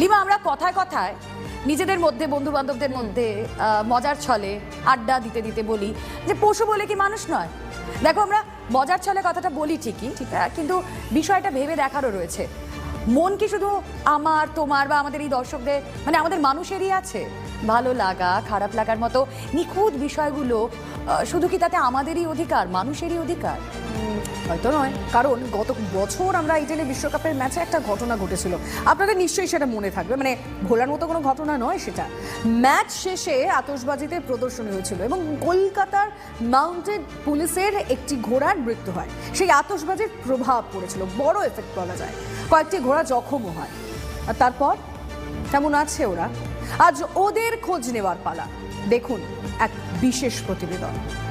Lima, আমরা কথায় কথায় নিজেদের মধ্যে বন্ধু বান্ধবদের মধ্যে মজার ছলে আড্ডা দিতে দিতে বলি যে পশু বলে কি মানুষ নয়। দেখো, আমরা মজার ছলে কথাটা বলি ঠিকই, ঠিক কিন্তু বিষয়টা ভেবে দেখারও রয়েছে। মন কি শুধু আমার, তোমার বা আমাদের এই দর্শকদের মানে আমাদের মানুষেরই আছে? ভালো লাগা, খারাপ লাগার মতো নিখুঁত বিষয়গুলো শুধু কি তাতে আমাদেরই অধিকার, মানুষেরই অধিকার? হয়তো নয়, কারণ গত বছর আমরা ইটালি বিশ্বকাপের ম্যাচে একটা ঘটনা ঘটেছিল। আপনাদের নিশ্চয়ই সেটা মনে থাকবে মানে ভোলার মতো কোনো ঘটনা নয় সেটা। ম্যাচ শেষে আতশবাজিতে প্রদর্শনী হয়েছিল এবং কলকাতার মাউন্টেড পুলিশের একটি ঘোড়ার মৃত্যু হয়। সেই আতশবাজির প্রভাব পড়েছিল, বড় এফেক্ট বলা যায়। কয়েকটি ঘোড়া জখমও হয়। আর তারপর? কেমন আছে ওরা? আজ ওদের খোঁজ নেওয়ার পালা। দেখুন এক বিশেষ প্রতিবেদন।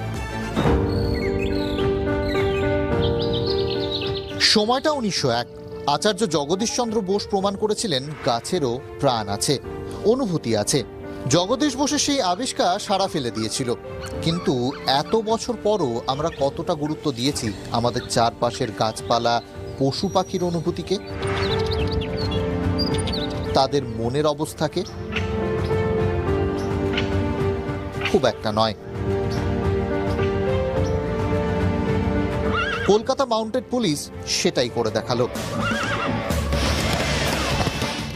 সময়টা উনিশশো এক আচার্য জগদীশচন্দ্র বোস প্রমাণ করেছিলেন গাছেরও প্রাণ আছে, অনুভূতি আছে। জগদীশ বোসের সেই আবিষ্কার সাড়া ফেলে দিয়েছিল। কিন্তু এত বছর পরও আমরা কতটা গুরুত্ব দিয়েছি আমাদের চারপাশের গাছপালা, পশু পাখির অনুভূতিকে? তাদের মনের অবস্থাকে? খুব একটা নয়। কলকাতা মাউন্টেড পুলিশ সেটাই করে দেখাল।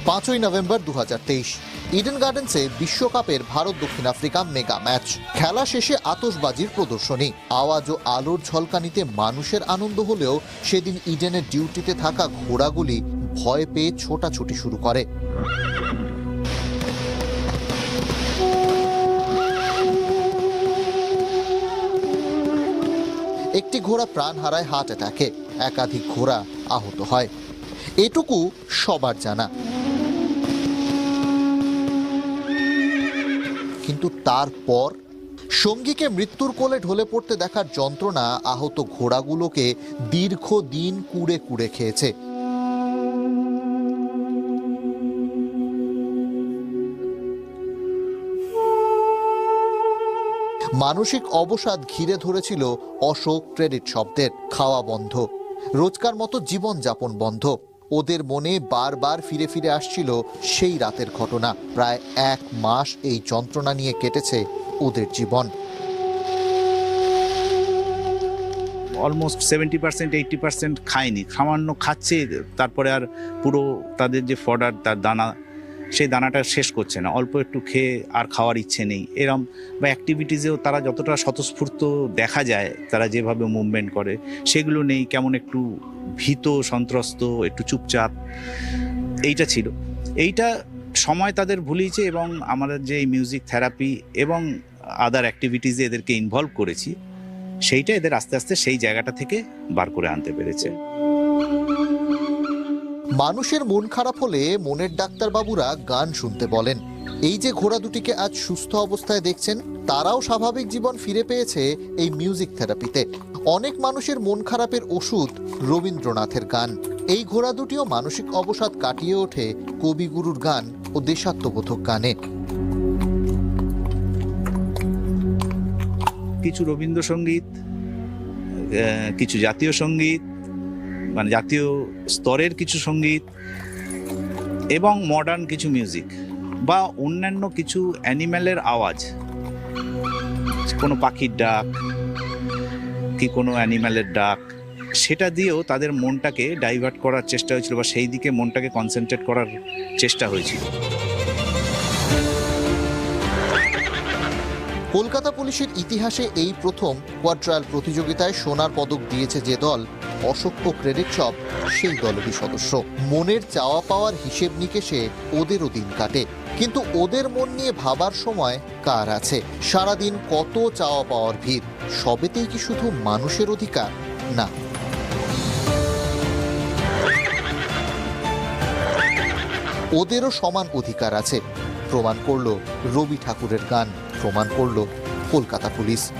পাঁচই নভেম্বর দুহাজার তেইশ ইডেন গার্ডেন্সে বিশ্বকাপের ভারত দক্ষিণ আফ্রিকা মেগা ম্যাচ। খেলা শেষে আতশবাজির প্রদর্শনী। আওয়াজ ও আলোর ঝলকানিতে মানুষের আনন্দ হলেও সেদিন ইডেনের ডিউটিতে থাকা ঘোড়াগুলি ভয় পেয়ে ছোটাছুটি শুরু করে। একটি ঘোড়া প্রাণ হারায় হার্ট অ্যাটাকে। একাধিক ঘোড়া আহত হয়। এটুকু সবার জানা। কিন্তু তারপর সঙ্গীকে মৃত্যুর কোলে ঢলে পড়তে দেখার যন্ত্রণা আহত ঘোড়াগুলোকে দীর্ঘ দিন কুড়ে কুড়ে খেয়েছে। মানসিক অবসাদ ঘিরে ধরেছিল অশোক ক্রেডিট শব্দের। খাওয়া বন্ধ। রোজকার মতো জীবনযাপন বন্ধ। ওদের মনে বারবার ফিরে ফিরে আসছিল সেই রাতের ঘটনা। প্রায় এক মাস এই যন্ত্রণা নিয়ে কেটেছে ওদের জীবন। Almost seventy percent eighty percent খায়নি। সামান্য খাচ্ছে, তারপরে আর পুরো তাদের যে ফডার, তার দানা সেই দানাটা শেষ করছে না। অল্প একটু খেয়ে আর খাওয়ার ইচ্ছে নেই। এরম বা অ্যাক্টিভিটিসেও তারা যতটা স্বতঃস্ফূর্ত দেখা যায়, তারা যেভাবে মুভমেন্ট করে, সেগুলো নেই। কেমন একটু ভীত, সন্ত্রস্ত, একটু চুপচাপ, এইটা ছিল। এইটা সময় তাদের ভুলিয়েছে এবং আমাদের যে মিউজিক থেরাপি এবং আদার অ্যাক্টিভিটিসে এদেরকে ইনভলভ করেছি, সেইটা এদের আস্তে আস্তে সেই জায়গাটা থেকে বার করে আনতে পেরেছে। মানুষের মন খারাপ হলে মনের ডাক্তারবাবুরা গান শুনতে বলেন। এই যে ঘোড়া দুটিকে আজ সুস্থ অবস্থায় দেখছেন, তারাও স্বাভাবিক জীবন ফিরে পেয়েছে এই মিউজিক থেরাপিতে। অনেক মানুষের মন খারাপের ওষুধ রবীন্দ্রনাথের গান। এই ঘোড়া দুটিও মানসিক অবসাদ কাটিয়ে ওঠে কবিগুরুর গান ও দেশাত্মবোধক গানে। কিছু রবীন্দ্রসঙ্গীত কিছু জাতীয় সংগীত মানে জাতীয় স্তরের কিছু সংগীত এবং মডার্ন কিছু মিউজিক বা অন্যান্য কিছু অ্যানিম্যালের আওয়াজ। কোনো পাখির ডাক কি কোনো অ্যানিম্যালের ডাক, সেটা দিয়েও তাদের মনটাকে ডাইভার্ট করার চেষ্টা হয়েছিল বা সেই দিকে মনটাকে কনসেন্ট্রেট করার চেষ্টা হয়েছিল। কলকাতা পুলিশের ইতিহাসে এই প্রথম কোয়াড্রায়াল প্রতিযোগিতায় সোনার পদক দিয়েছে যে দল অশোক ক্রেডিট শপ সেই দলেরই সদস্য। মনের চাওয়া পাওয়ার হিসেব নিকেশে ওদেরও দিন কাটে। কিন্তু ওদের মন নিয়ে ভাবার সময় কার আছে? সারাদিন কত চাওয়া পাওয়ার ভিড়? সবেতেই কি শুধু মানুষের অধিকার? না। ওদেরও সমান অধিকার আছে। প্রমাণ করল রবি ঠাকুরের গান, প্রমাণ করল কলকাতা পুলিশ।